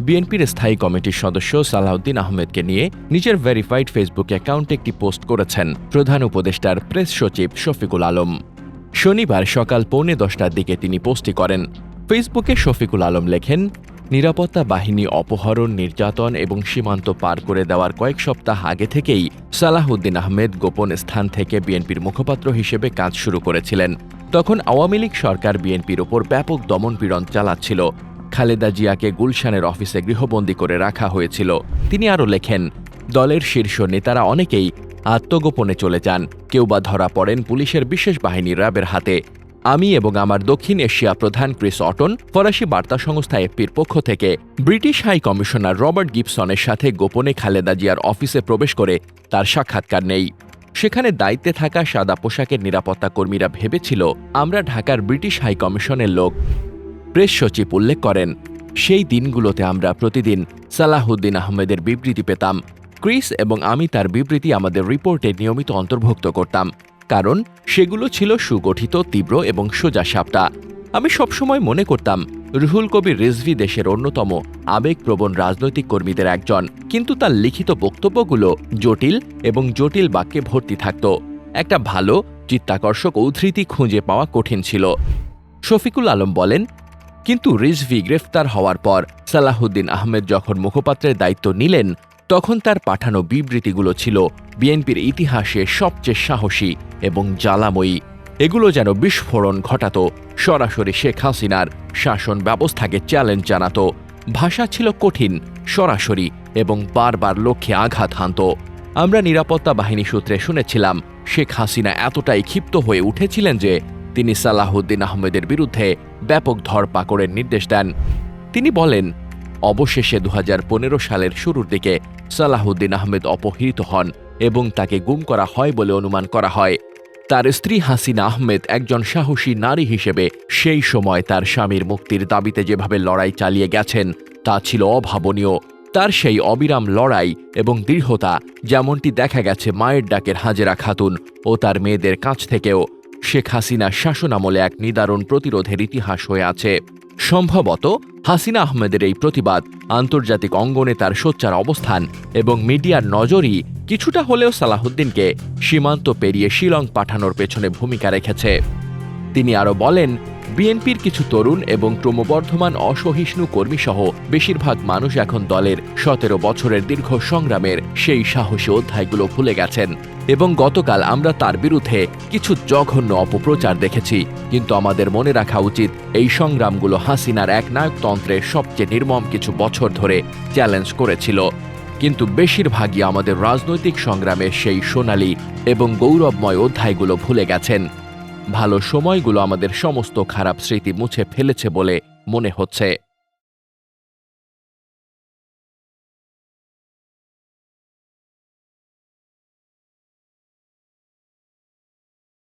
বিএনপির স্থায়ী কমিটির সদস্য সালাউদ্দিন আহমেদকে নিয়ে নিজের ভেরিফাইড ফেসবুক অ্যাকাউন্টে একটি পোস্ট করেছেন প্রধান উপদেষ্টার প্রেস সচিব শফিকুল আলম। শনিবার সকাল পৌনে দশটার দিকে তিনি পোস্টটি করেন। ফেসবুকে শফিকুল আলম লেখেন, নিরাপত্তা বাহিনী অপহরণ, নির্যাতন এবং সীমান্ত পার করে দেওয়ার কয়েক সপ্তাহ আগে থেকেই সালাহউদ্দিন আহমেদ গোপন স্থান থেকে বিএনপির মুখপাত্র হিসেবে কাজ শুরু করেছিলেন। তখন আওয়ামী লীগ সরকার বিএনপির ওপর ব্যাপক দমনপীড়ন চালাচ্ছিল। খালেদা জিয়াকে গুলশানের অফিসে গৃহবন্দী করে রাখা হয়েছিল। তিনি আরও লেখেন, দলের শীর্ষ নেতারা অনেকেই আত্মগোপনে চলে যান। কেউ বা ধরা পড়েন পুলিশের বিশেষ বাহিনী র্যাবের হাতে। আমি এবং আমার দক্ষিণ এশিয়া প্রধান ক্রিস অটন, ফরাসি বার্তা সংস্থা এফপির পক্ষ থেকে, ব্রিটিশ হাই কমিশনার রবার্ট গিবসনের সাথে গোপনে খালেদা জিয়ার অফিসে প্রবেশ করে তার সাক্ষাৎকার নেই। সেখানে দায়িত্বে থাকা সাদা পোশাকের নিরাপত্তা কর্মীরা ভেবেছিল, আমরা ঢাকার ব্রিটিশ হাই কমিশনের লোক। প্রেস সচিব উল্লেখ করেন, সেই দিনগুলোতে আমরা প্রতিদিন সালাহুদ্দিন আহমেদের বিবৃতি পেতাম। ক্রিস এবং আমি তার বিবৃতি আমাদের রিপোর্টে নিয়মিত অন্তর্ভুক্ত করতাম, কারণ সেগুলো ছিল সুগঠিত, তীব্র এবং সোজা সাপটা। আমি সবসময় মনে করতাম, রুহুল কবির রিজভি দেশের অন্যতম আবেগপ্রবণ রাজনৈতিক কর্মীদের একজন, কিন্তু তার লিখিত বক্তব্যগুলো জটিল এবং জটিল বাক্যে ভর্তি থাকত। একটা ভালো, চিত্তাকর্ষক উদ্ধৃতি খুঁজে পাওয়া কঠিন ছিল। শফিকুল আলম বলেন কিন্তু রিজভি গ্রেফতার হওয়ার পর সালাহুদ্দিন আহমেদ যখন মুখপাত্রের দায়িত্ব নিলেন, তখন তার পাঠানো বিবৃতিগুলো ছিল বিএনপির ইতিহাসে সবচেয়ে সাহসী এবং জ্বালাময়ী। এগুলো যেন বিস্ফোরণ ঘটাত, সরাসরি শেখ হাসিনার শাসন ব্যবস্থাকে চ্যালেঞ্জ জানাত। ভাষা ছিল কঠিন, সরাসরি এবং বারবার লক্ষ্যে আঘাত হানত। আমরা নিরাপত্তা বাহিনী সূত্রে শুনেছিলাম, শেখ হাসিনা এতটাই ক্ষিপ্ত হয়ে উঠেছিলেন যে তিনি সালাহুদ্দিন আহমেদের বিরুদ্ধে ব্যাপক ধরপাকড়ের নির্দেশ দেন। তিনি বলেন, অবশেষে দু হাজার পনেরো সালের শুরুর দিকে সালাহুদ্দিন আহমেদ অপহৃত হন এবং তাকে গুম করা হয় বলে অনুমান করা হয়। তার স্ত্রী হাসিনা আহমেদ একজন সাহসী নারী হিসেবে সেই সময় তার স্বামীর মুক্তির দাবিতে যেভাবে লড়াই চালিয়ে গেছেন, তা ছিল অভাবনীয়। তার সেই অবিরাম লড়াই এবং দৃঢ়তা যেমনটি দেখা গেছে মায়ের ডাকের হাজেরা খাতুন ও তার মেয়েদের কাছ থেকেও। শেখ হাসিনা শাসনামলে এক নিদারুণ প্রতিরোধের ইতিহাস হয়ে আছে। সম্ভবত হাসিনা আহমেদের এই প্রতিবাদ আন্তর্জাতিক অঙ্গনে তার সোচ্চার অবস্থান এবং মিডিয়ার নজরই কিছুটা হলেও সালাহুদ্দিনকে সীমান্ত পেরিয়ে শিলং পাঠানোর পেছনে ভূমিকা রেখেছে। তিনি আরও বলেন বিএনপির কিছু তরুণ এবং ক্রমবর্ধমান অসহিষ্ণু কর্মীসহ বেশিরভাগ মানুষ এখন দলের সতেরো বছরের দীর্ঘ সংগ্রামের সেই সাহসী অধ্যায়গুলো ভুলে গেছেন। এবং গতকাল আমরা তার বিরুদ্ধে কিছু জঘন্য অপপ্রচার দেখেছি। কিন্তু আমাদের মনে রাখা উচিত, এই সংগ্রামগুলো হাসিনার একনায়কতন্ত্রের সবচেয়ে নির্মম কিছু বছর ধরে চ্যালেঞ্জ করেছিল। কিন্তু বেশিরভাগই আমাদের রাজনৈতিক সংগ্রামের সেই সোনালী এবং গৌরবময় অধ্যায়গুলো ভুলে গেছেন। ভালো সময়গুলো আমাদের সমস্ত খারাপ স্মৃতি মুছে ফেলেছে বলে মনে হচ্ছে।